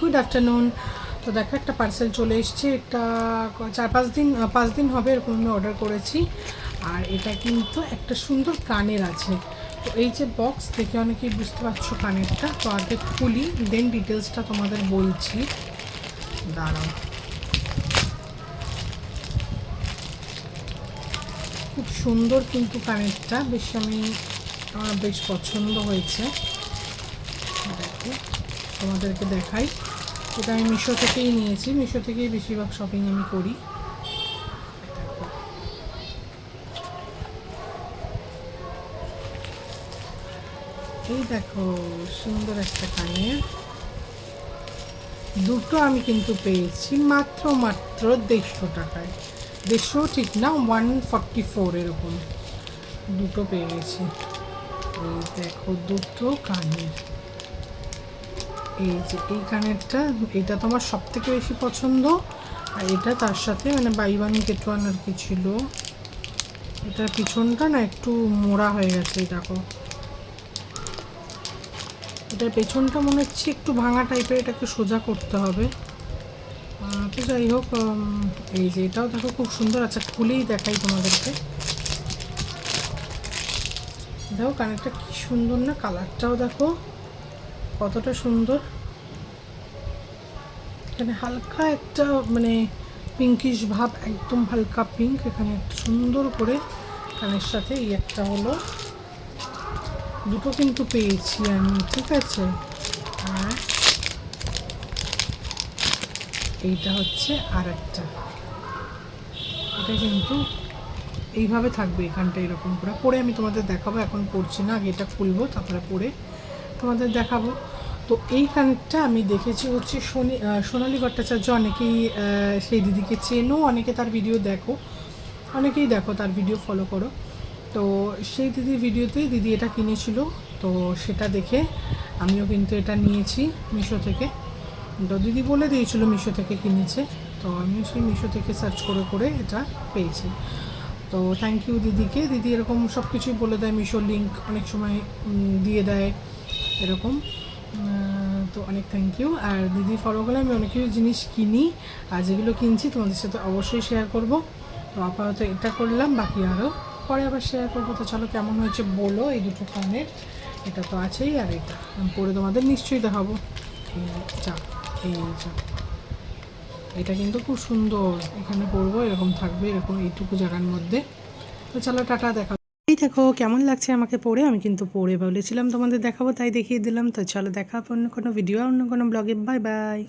Good afternoon তো দেখো, একটা পার্সেল চলে এসছে। এটা চার পাঁচ দিন পাঁচ দিন হবে এরকম আমি অর্ডার করেছি। আর এটা কিন্তু একটা সুন্দর কানের আছে। তো এই যে বক্স দেখে অনেকেই বুঝতে পারছ কানেরটা। তো আগে খুলি দেন ডিটেলসটা তোমাদের বলছি। দাঁড়াও। খুব সুন্দর কিন্তু কানেরটা। বেশ আমি, আমার বেশ পছন্দ হয়েছে। দেখো। তোমাদেরকে দেখাই। এটা আমি মিশো থেকেই নিয়েছি। মিশো থেকেই বেশিরভাগ শপিং আমি করি। এই দেখো, সুন্দর একটা কানের। দুটো আমি কিন্তু পেয়েছি, মাত্র মাত্র দেড়শো টাকায়। দেড়শো ঠিক না ওয়ান ফর্টি ফোর এরকম। দুটো পেয়ে গেছি দেখো, দুটো কানের। এই যে এই কানেরটা এটা তো আমার সব থেকে বেশি পছন্দ। আর এটা তার সাথে মানে বাই ওয়ান গেট ওয়ান আর কি ছিল। এটার পিছনটা না একটু মোড়া হয়ে গেছে দেখো। এটার পেছনটা মনে হচ্ছে একটু ভাঙা টাইপের এটাকে সোজা করতে হবে। তো যাই হোক এই যে এটাও দেখো খুব সুন্দর আচ্ছা খুলেই দেখাই তোমাদেরকে। দেখো, কানেরটা কি সুন্দর না, কালারটাও দেখো। কতটা সুন্দর। এখানে হালকা একটা মানে পিঙ্কিশ ভাব, একদম হালকা পিঙ্ক এখানে সুন্দর করে কানের সাথে এই একটা হলো। দুটো কিন্তু পেয়েছি আমি, ঠিক আছে? আর এইটা হচ্ছে আর একটা এটা কিন্তু এইভাবে থাকবে এখানটা এরকম করে। পরে আমি তোমাদের দেখাবো, এখন পড়ছি না আগে এটা খুলবো, তারপরে পরে তোমাদের দেখাবো। তো এই কানেরটা আমি দেখেছি হচ্ছে সোনি সোনালী ভট্টাচার্য। অনেকেই সেই দিদিকে চেনো, অনেকে তার ভিডিও দেখো। অনেকেই দেখো তার ভিডিও ফলো করো। তো সেই দিদির ভিডিওতেই দিদি এটা কিনেছিল। তো সেটা দেখে আমিও কিন্তু এটা নিয়েছি মিশো থেকে। তো দিদি বলে দিয়েছিল মিশো থেকে কিনেছে। তো আমিও সেই মিশো থেকে সার্চ করে করে এটা পেয়েছি। তো থ্যাংক ইউ দিদিকে। দিদি এরকম সব কিছুই বলে দেয় মিশো লিঙ্ক অনেক সময় দিয়ে দেয়। এরকম। তো অনেক থ্যাংক ইউ আর দিদি ফলো করলে আমি অনেক কিছু জিনিস কিনি, আর যেগুলো কিনছি তোমাদের সাথে অবশ্যই শেয়ার করব। তো আপাতত এটা করলাম, বাকি আরও পরে আবার শেয়ার করব। তো চলো, কেমন হয়েছে বলো, এই দুটো কানের এটা তো আছেই, আর এটা পরে তোমাদের নিশ্চয়ই দেখাবো। যা, এই যা। এটা কিন্তু খুব সুন্দর। এখানে পরবো, এরকম থাকবে, এরকম এইটুকু জায়গার মধ্যে। তো চলো, টাটা, দেখা এই দেখো, কেমন লাগছে আমাকে পড়ে? আমি কিন্তু পড়ে বলেছিলাম তোমাদের দেখাবো, তাই দেখিয়ে দিলাম। তো চলো দেখা অন্য কোনো ভিডিও অন্য কোনো ব্লগে বাই বাই